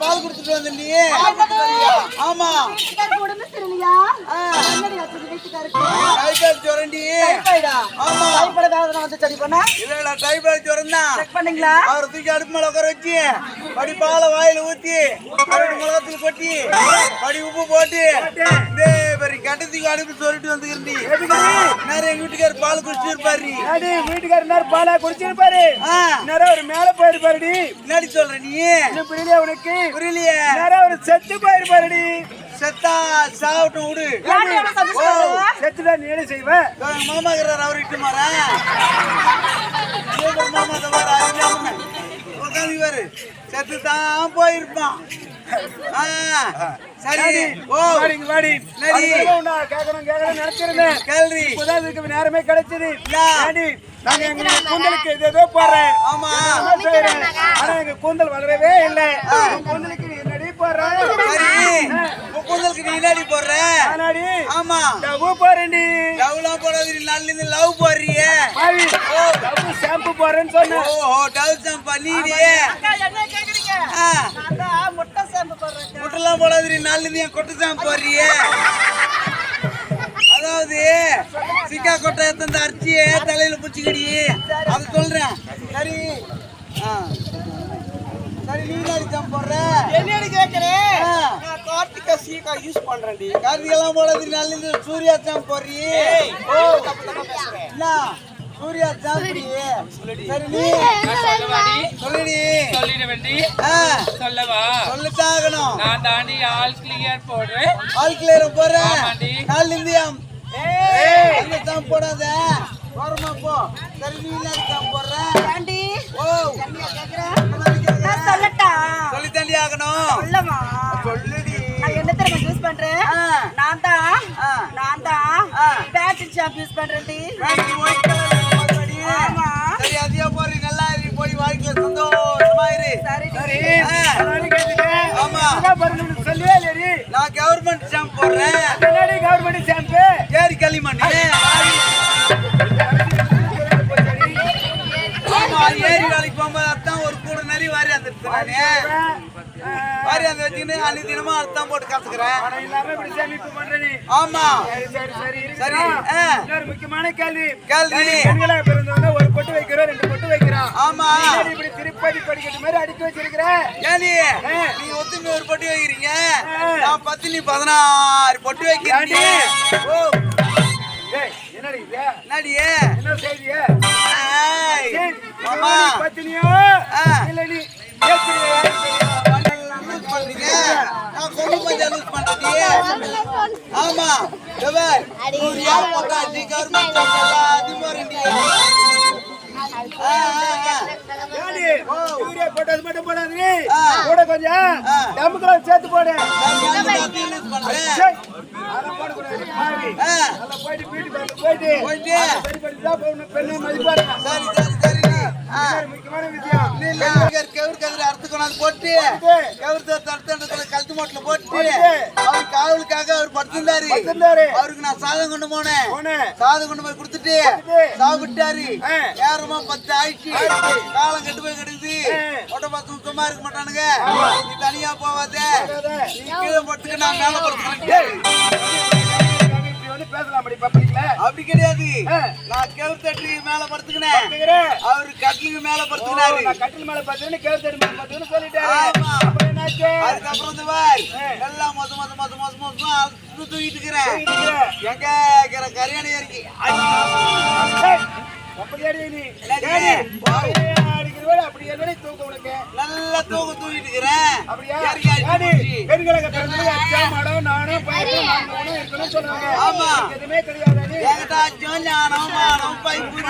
பால் குடுத்துட்டு ஆமா சரியில்லையா? என்னடி ஆச்சு வீட்டுக்காருக்கு? டைபாய்டு ஜுரம்டி டைபாய்டா? ஆமா டைபாய்டு வேதனை வந்து சரி பண்ணா? இல்லடா டைபாய்டு ஜுரம் தான் செக் பண்ணீங்களா? அவரை தூக்கி அடுப்பு மேல உட்கார வச்சு படி பாலை வாயில ஊத்தி மிளகாத்தூள் கொட்டி படி உப்பு போட்டு இதே பெரிய கட்டத்துக்கு அடுப்பு சொல்லிட்டு வந்துக்கிறீ நேரம் எங்க வீட்டுக்காரர் பால் அடி வீட்டுக்காரர் நேரம் பாலா குடிச்சிருப்பாரு ஆ, நேரம் ஒரு மேல போயிருப்பாருடி. என்னடி சொல்ற நீ? புரியலையா உனக்கு? புரியலையே. நேரம் ஒரு செத்து போயிருப்பாருடி. செத்தா சாவட்டும் விடு? செத்துதான் நீ என்ன செய்வ. எங்க மாமா இருக்கிறார் அவர் இட்டு மாறா. மாமா தவிர உட்காந்து பாரு. செத்து தான் போயிருப்பான். சரி. ஓ. வாடிங்க வாடி நடி. அதுக்கப்புறம் நான் கேட்கணும் கேட்கணும் நினைச்சிருந்தேன் கேள்வி. இப்பதான் இதுக்கு நேரமே கிடைச்சது. யா. ஏண்டி, நாங்க எங்க கூந்தலுக்கு இது ஏதோ போடுறேன். ஆமா? ஆனா எங்க கூந்தல் வளரவே இல்லை. உங்க கூந்தலுக்கு நீ என்னடி போடுறேன் சரி. உன் கூந்தலுக்கு நீ என்னடி போடுற? ஆனாடி ஆமா. டவு போறேன்டி லவ்லாம் போடாது நீ நல்ல இந்த லவ் போடுறியே. பாவி டவு ஷாம்பு போறேன்னு சொன்னேன். ஓஹோ டவ் ஜம்ப் பண்ணிடியே என்ன தான் சேம்பு. முட்டெல்லாம் போடாது நீ நல்ல இந்த என் கொட்டை ஜம்ப் போடுறியே. அதாவது சிக்கா கொட்டை எடுத்து அரிச்சியே தலையில புடிச்சுக்கடி. அது சொல்றேன். சரி. ஆ. சரி நீ என்ன போடுற. என்னடி கேக்குறேன்? ஆ. நான் கார்த்திகா சீக்கா யூஸ் பண்றேன்டி. கார்த்திகெல்லாம் போடாது நல்ல இந்த சூர்யா தப்பா பேசுறேன். என்ன? சூர்யா ஜம்ப் சரி நீ சொல்லுடி. சொல்லிட வேண்டி. ஆ. சொல்லவா? சொல்லித்தாகணும். நான் தாண்டி ஆல் கிளியர் போடுறேன் ஆல் கிளியர் போறேன் ஆமாண்டி. கால் இந்தியம். ஏய். அந்த ஜம்ப் போடாத. ஓரமா போ. சரி நீ என்ன ஜம்ப் போடுற. ஏன்டி? ஓ. என்னையா கேக்குற? நான் சொல்லட்டா? சொல்லி தாண்டி ஆகணும். சொல்லவா? சொல்லுடி. நான் என்ன தெரியுமா யூஸ் பண்றேன். நான் தான். ஆ. நான் தான். ஆ. பேட்டரி ஷாப் யூஸ் பண்றேன்டி. நான் கவர்மெண்ட் ஜம்ப் போடுறேன். என்னடி கவர்மெண்ட் ஷாம்பு ஏரி களிமண் ஏரி வேலைக்கு போகும்போது அத்தான் ஒரு கூட நிறைய வாரி அந்த வாரி அந்த வச்சுக்கிட்டு அன்னி தினமும் அத்தான் போட்டு கத்துக்கிறேன் ஆமா. சரி சரி முக்கியமான கேள்வி. கேள்வி. பெண்களா பிறந்தவங்க ஒரு பொட்டு வைக்கிறோம் ரெண்டு பொட்டு வைக்கிறோம் ஆமா. திருப்பதி படிக்கட்டு மாதிரி அடுக்கி வச்சிருக்கிற ஏனி நீ ஒத்துமை ஒரு பொட்டி வைக்கிறீங்க நான் பத்து நீ பதினாறு பொட்டி வைக்கிறேன் ஓ ஏய், என்னடி இது? என்னடியே என்ன செய்தியே பத்தினியோ. இல்ல நீ ஏத்துறியா? லூஸ் யூரியா போட்டது மட்டும் போடாது நீ. ஆ. கூட கொஞ்சம். டம்முக்குள்ள சேர்த்து போடு போயிட்டு வீட்டுக்கு போயிட்டு. அதை. பெண்ணை மதிப்பாருங்க. சரி சரி சரி முக்கியமான விஷயம் கவுர் கதிர அறுத்து கொண்டாந்து போட்டு கவுர் தடுத்து கழுத்து மூட்டில போட்டு போட்டு. அவர் காவலுக்காக அவர் படுத்திருந்தாரு. அவருக்கு நான் சாதம் கொண்டு போனேன். சாதம் கொண்டு போய் கொடுத்துட்டு. சாப்பிட்டாரு. நேரமா பத்து ஆயிடுச்சு காலம் கெட்டு போய் கிடக்குது உடம்பா தூக்கமா இருக்க மாட்டானுங்க. நீ தனியா போவாத. நீ கீழே நான் மேல பேசலாம் அப்படி கிடையாது. நான் கவுர் தட்டு மேல படுத்துக்கினேன்? அவரு கட்டிலுக்கு மேல படுத்துக்கினாரு. கட்டில் மேல பத்துன்னு, கேள் தடி மேல பத்துன்னு சொல்லிட்டாரு. அதுக்கப்புறம் வந்து பார். எல்லாம் மொத்த மொத்த மொத்த மொத்த மொத்தம் தூக்கிட்டு இருக்கிறேன். இருக்கிற. எங்க கரியாணி இருக்கு அப்படியே நீ. அடிக்கிறவரை அப்படி நல்லா தூக்க தூக்கிட்டு இருக்கிறேன் அப்படியா? பெண்களுக்கு பிறந்தது நானும் பயணம் ஆமா. எதுவுமே கிடையாது ஞானம் மானம் பைப்பு